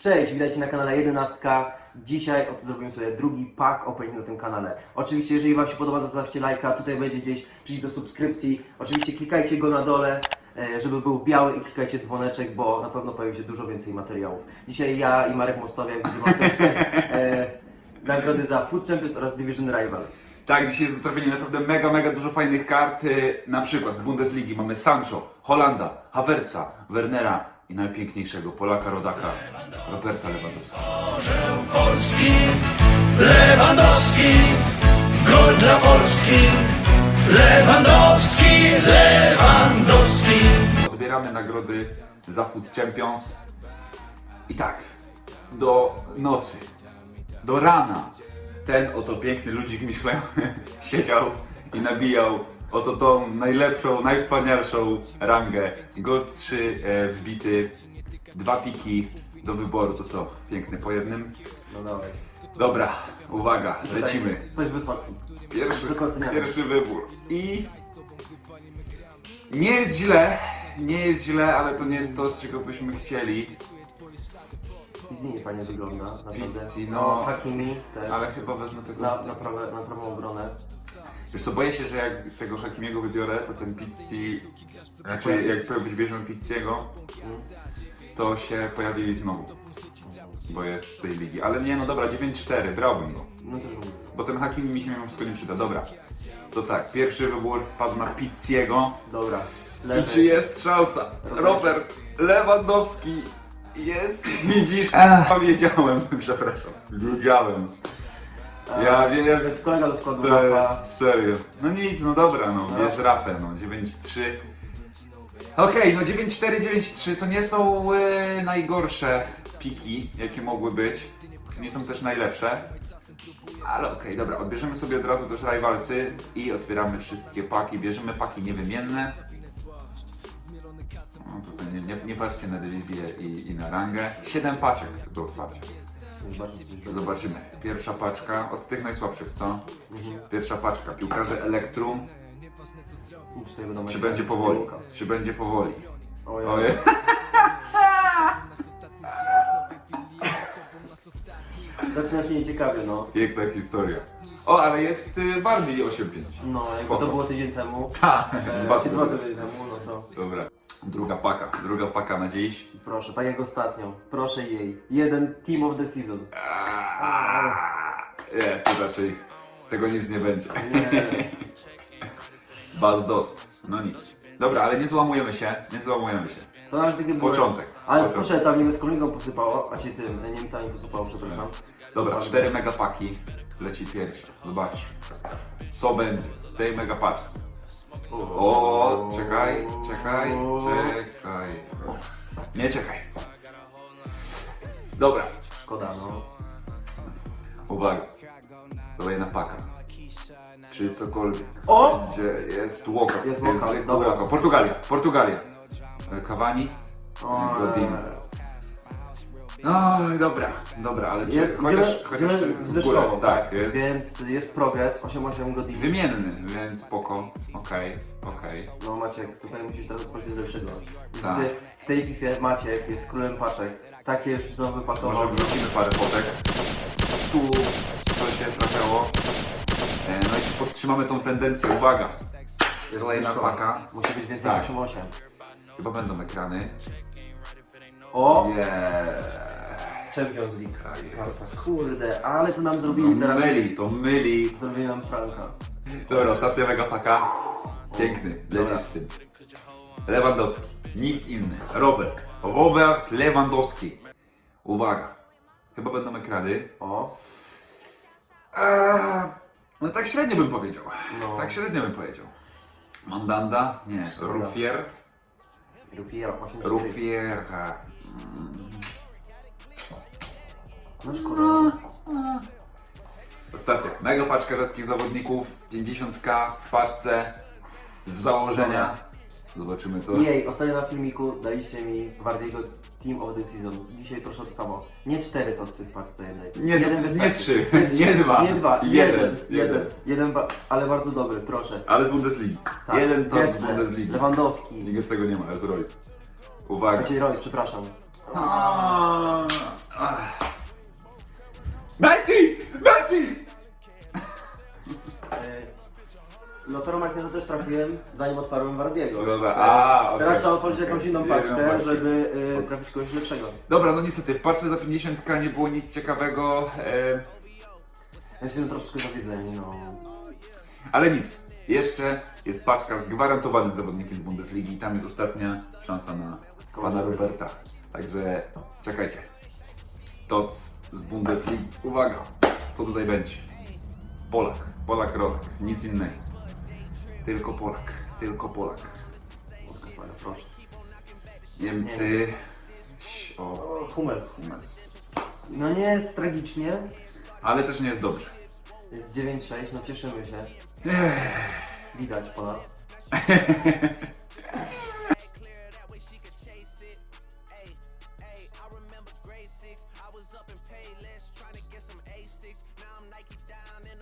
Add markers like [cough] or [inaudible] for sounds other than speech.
Cześć, witajcie na kanale 11. Dzisiaj oto zrobimy sobie drugi pack opening na tym kanale. Oczywiście, jeżeli Wam się podoba, zostawcie lajka, tutaj będzie gdzieś przycisk do subskrypcji. Oczywiście klikajcie go na dole, e, żeby był biały i klikajcie dzwoneczek, bo na pewno pojawi się dużo więcej materiałów. Dzisiaj ja i Marek Mostowiak będziemy [laughs] e, nagrody za Food Champions oraz Division Rivals. Tak, dzisiaj jest trafienie naprawdę mega, mega dużo fajnych kart. y, Na przykład z Bundesligi mamy Sancho, Holanda, Havertza, Wernera i najpiękniejszego Polaka rodaka Roberta Lewandowskiego. Polski, Lewandowski, gol dla Polski, Lewandowski, Lewandowski. Odbieramy nagrody za Food Champions. I tak, do nocy, do rana ten oto piękny ludzik Michelin [laughs] siedział i nabijał oto tą najlepszą, najwspanialszą rangę. Gold 3 e, wbity, dwa piki do wyboru, to co? Piękny po jednym. No dawaj. Dobra, uwaga, lecimy. Ktoś wysoki. Pierwszy, Wysoko oceniamy. pierwszy wybór. I nie jest źle, nie jest źle, ale to nie jest to, czego byśmy chcieli. Pizzini fajnie wygląda, naprawdę. Pizzi, no. Hakimi też. Ale chyba wezmę tego. Na, na, prawe, na prawą obronę. Wiesz co, boję się, że jak tego Hakimiego wybiorę, to ten Pizzi, znaczy jak wybierzemy Pizziego, to się pojawi znowu. Bo jest z tej ligi. Ale nie, no dobra, 9-4, brałbym go. No też mówię. Bo ten Hakimi mi się mimo wszystko nie przyda. Dobra. To tak, pierwszy wybór padł na Pizziego. Dobra. I czy jest szansa? Robert Lewandowski jest. [laughs] Widzisz? A, wiedziałem, przepraszam. Wiedziałem. Ja wiem, jest kolega do składu to Rafa. jest serio. No nic, no dobra, no, bierz Rafę, no, 9-3. Okej, no 9-4, 9-3 to nie są e, najgorsze piki, jakie mogły być. Nie są też najlepsze. Ale okej, dobra, odbierzemy sobie od razu też rivalsy i otwieramy wszystkie paki. Bierzemy paki niewymienne. No, tutaj nie, nie, nie patrzcie na dywizję i, i na rangę. 7 paczek do otwarcia. Zobaczymy. Pierwsza paczka, od tych najsłabszych, co? Pierwsza paczka, piłkarze Elektrum. Będą Czy będzie powoli? Czy będzie powoli? Ojej. Ojej. [laughs] Zaczyna się nieciekawie, no. Piękna historia. O, ale jest y, Wardy 8.5. No, jakby Spoko. to było tydzień temu. Ha, E, czy dwa tygodnie. tygodnie temu, no to Dobra. Druga paka, druga paka na dziś. proszę, tak jak ostatnio. Proszę jej. Jeden team of the season. Nie, to raczej z tego nic nie będzie. Nie. [laughs] Baz dost. No nic. Dobra, ale nie złamujemy się, nie złamujemy się. To takie były... Początek. Ale Początek. proszę, tam niemiec kolingą posypało, a ci tym Niemcami posypało, przepraszam. Dobra, cztery megapaki. Leci pierwszy. Zobacz. Co będzie w tej megapaczce. O, czekaj, czekaj, czekaj. Nie czekaj. Dobra, Szkoda, no. uwaga. Kolejna paka. Czy cokolwiek. O! Gdzie jest Łoka? Jest Łoka, dobra. Portugalia, Portugalia. E, Cavani. O, Godin. No, dobra, dobra, ale czy- Jest, chociaż, idziemy, chociaż idziemy w górę, tak, jest Więc jest progres, 8-8 godzin. wymienny, więc spoko, okej, okej. No Maciek, tutaj musisz teraz otworzyć lepszego. Tak. Ty, w tej FIFA Maciek jest królem paczek. Takie rzeczy są Może wrzucimy parę fotek. Tu coś się trafiało. E, No i podtrzymamy tą tendencję, uwaga. Jest Kolejna zwyżkowa. paka. Musi być więcej Tak. niż 8-8. Chyba będą ekrany. O! Yeah. Champions League. Karta. Kurde, ale to nam zrobili No, teraz. myli, to myli. Zrobili nam pranka. Dobra, ostatnia mega paka. Piękny, lecisz z tym. Lewandowski, nikt inny. Robert. Robert Lewandowski. Uwaga. Chyba będą ekrany. O! Eee, no tak średnio bym powiedział. No. Tak średnio bym powiedział. Mandanda? Nie. Rufier? Rupiera 8 Rufier. No szkoda. Ostatnia. Mega paczka rzadkich zawodników. 50k w paczce. Z założenia. Zobaczymy co. Jej, ostatnio na filmiku daliście mi Wardiego Team of the Season. Dzisiaj proszę o to samo. Nie cztery tocy w paczce jednej. Nie, jeden nie wystarczy. trzy, [laughs] trzy, nie dwa. Nie dwa. Jeden, Jeden. jeden. Jeden. jeden ba- ale bardzo dobry, proszę. Ale z Bundesligi. Tak. Jeden top z Goetze, Bundesligi. Lewandowski. Nikt z tego nie ma, jest Royce. Uwaga. Maciej Royce, przepraszam. Messi! Messi! E, no Lotaro Martineza też trafiłem, zanim otwarłem Wardiego. Dobra, e, a. Teraz trzeba otworzyć jakąś inną paczkę, żeby y, trafić kogoś lepszego. Dobra, no niestety, w parce za 50k nie było nic ciekawego, jestem troszeczkę zawiedzeni, no. ale nic. Jeszcze jest paczka z gwarantowanym zawodnikiem z Bundesligi i tam jest ostatnia szansa na pana Roberta. Także no, czekajcie. Toc z Bundesligi. Uwaga, co tutaj będzie? Polak, Polak Rodek, nic innego. Tylko Polak, tylko Polak. Odkopane, proszę. Niemcy. O, O, Hummels. Hummels. No nie jest tragicznie. Ale też nie jest dobrze. Jest 9-6, no cieszymy się. Widać ponad. [laughs]